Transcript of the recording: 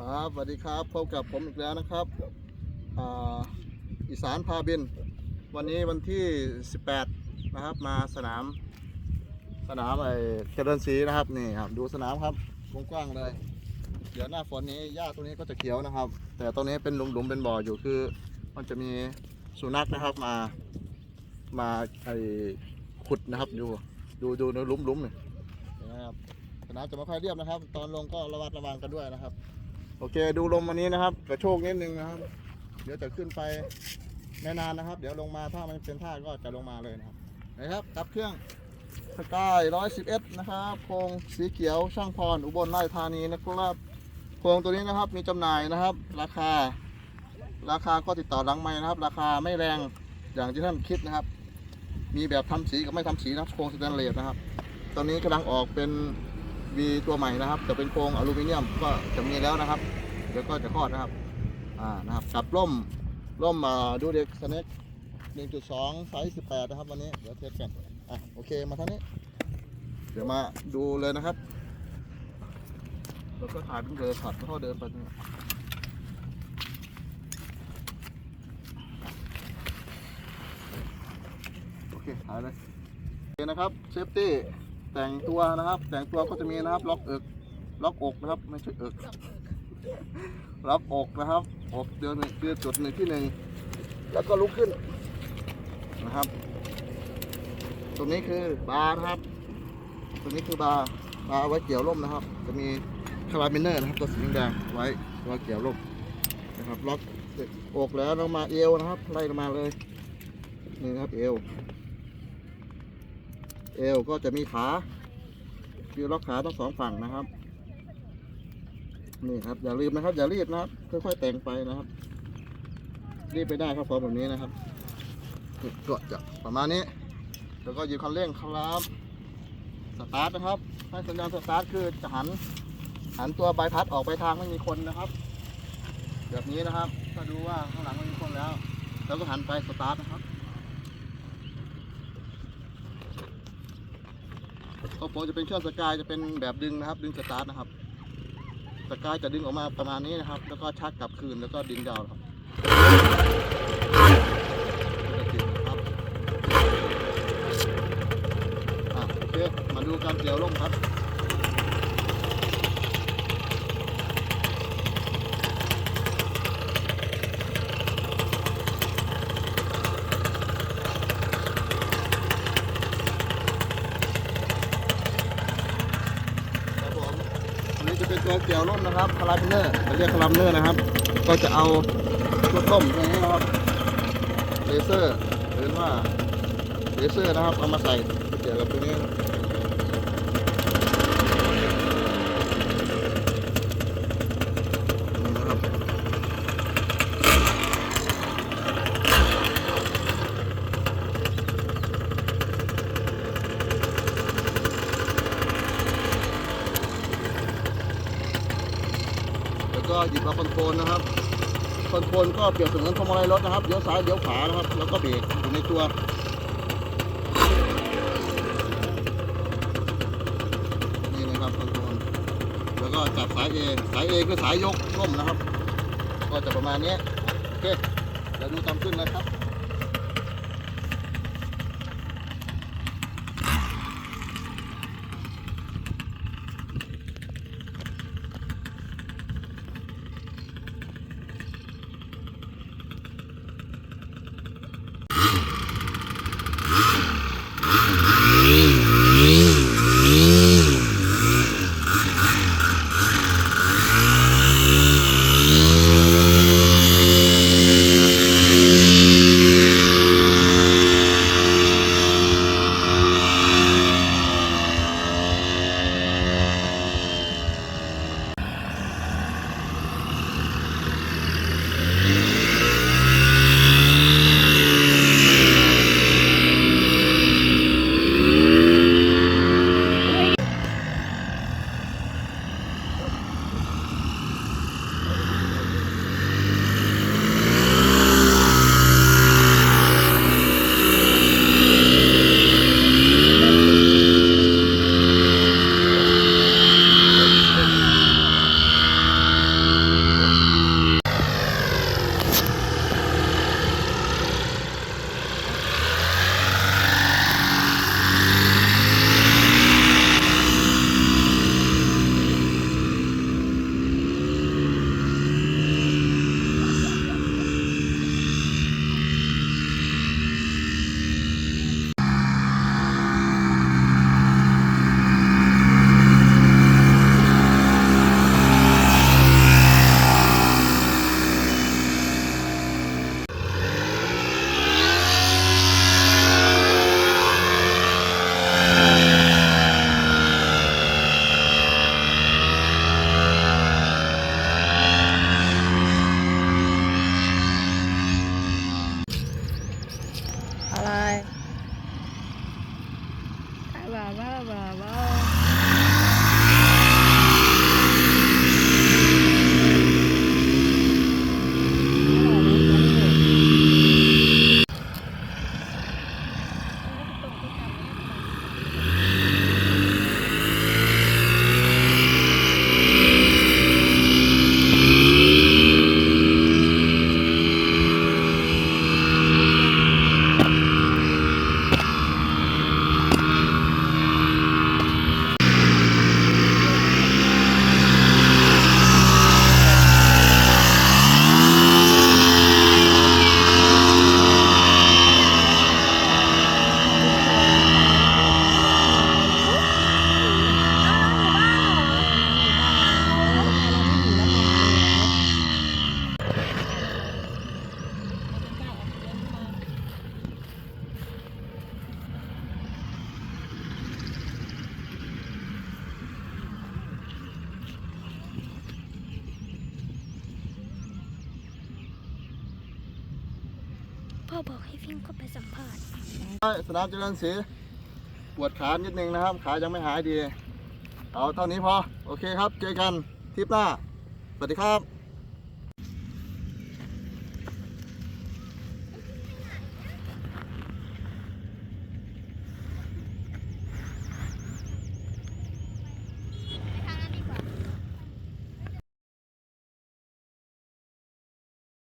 ครับสวัสดีครับพบกับผมอีกแล้วนะครับอ,อีสานพาบิน วันนี้วันที่ 18 นะครับ มาสนาม สนามไอ้เจริญศรีนะครับนี่ครับดูสนามครับกว้างๆเลย เดี๋ยวหน้าฝนนี้หญ้าตรงนี้ก็จะเขียวนะครับ แต่ตรงนี้เป็นหลุมๆเป็นบ่ออยู่คือ มันจะมีสุนัขนะครับมามาไอขุดนะครับดูดูดูในหลุมๆนี่นะครับสนามจะไม่ค่อยเรียบนะครับ ตอนลงก็ระวัดระวังกันด้วยนะครับ โอเค ดูลมวันนี้นะครับกระโชกนิดนึงนะครับ เดี๋ยวจะขึ้นไปไม่นานนะครับ เดี๋ยวลงมาถ้ามันเป็นท่าก็จะลงมาเลยนะครับนะครับกับเครื่องสกายร้อยสิบเอ็ดนะครับโครงสีเขียวช่างพรอุบลราชธานีนะครับโครงตัวนี้นะครับมีจำหน่ายนะครับ ราคา ราคาก็ติดต่อหลังไม้นะครับ ราคาไม่แรงอย่างที่ท่านคิดนะครับ มีแบบทำสีกับไม่ทำสีนะครับโครงสแตนเลสนะครับ ตอนนี้กำลังออกเป็น วีตัวใหม่นะครับ จะเป็นโครงอลูมิเนียมก็จะมีแล้วนะครับ เดี๋ยวก็จะคลอดนะครับ อ่า นะครับ กับร่ม ร่มอ่าดูเด็กสเน็ก1.2 ไซส์18 นะครับ วันนี้ เดี๋ยวเทสกัน อะ โอเค มาทางนี้ เดี๋ยวมาดูเลยนะครับ แล้วก็ถ่ายเป็นเรือช็อตแล้วก็เดินไปนี่โอเคถ่ายเลย โอเคนะครับ เซฟตี้ แต่งตัวนะครับ แต่งตัวก็จะมีนะครับ ล็อกเอกล็อกอกนะครับ ไม่ใช่เอกล็อกอกนะครับอกเดือนหนึ่งคือจุดหนึ่งที่หนึ่งแล้วก็ลุกขึ้นนะครับ ตรงนี้คือบาร์นะครับ ตรงนี้คือบาร์บาร์ไว้เกี่ยวร่มนะครับ จะมีคาราบิเนอร์นะครับตัวสีแดงไว้ไว้เกี่ยวร่มนะครับล็อกอกแล้วลงมาเอวนะครับ ไล่ลงมาเลยนี่นะครับเอว เอวก็จะมีขาคือล็อกขาทั้งสองฝั่งนะครับ นี่ครับ อย่าลืมนะครับ อย่ารีบนะครับ ค่อยๆแต่งไปนะครับ รีบไปได้ครับพร้อมแบบนี้นะครับก็จะประมาณนี้ แล้วก็ยิบคันเร่งครับ สตาร์ทนะครับ ให้สัญญาณสตาร์ทคือจะหัน หันตัวใบพัดออกไปทางไม่มีคนนะครับ แบบนี้นะครับก็ดูว่าข้างหลังไม่มีคนแล้ว แล้วก็หันไปสตาร์ทนะครับ ของผมจะเป็นเครื่องสกายจะเป็นแบบดึงนะครับ ดึงสตาร์ทนะครับ สกายจะดึงออกมาประมาณนี้นะครับ แล้วก็ชักกลับคืนแล้วก็ดึงดาวครับครับอะโอเคมาดูการเกี่ยวร่มครับ ครับผมอันนี้จะเป็นตั วเกี่ยวร่มนะครับคาราบิเนอร์เรียกคาราบิเนอร์นะครับ ก็จะเอาชุดร่มตรงนี้นะครับเลเซอร์หรือว่าเลเซอร์นะครับเอามาใส่เกี่ยวกับตัวนี้นะครับแล้ว ก็หยิบมาคอนโทรลนะครับคอนโทรลก็เปรียบเสมือนพวงมาลัยรถนะครับเลี้ยวซ้ายเลี้ยวขวานะครับ แล้วก็เบรกอยู่ในตัวนี่นะครับคอนโทรลแล้วก็จับสาย A สาย A คือสายยกร่มนะครับ ก็จะประมาณนี้โอเคเดี๋ยวดูตามขึ้นนะครับ વાહ વાહ વાહ વાહ บอกให้ฟิงเข้าไปสัมภาษณ์สนามเจริญศรีปวดขานิดนึงนะครับ ขายังไม่หายดี เอาเท่านี้พอ โอเคครับ เจอกันทริปหน้า สวัสดีครับ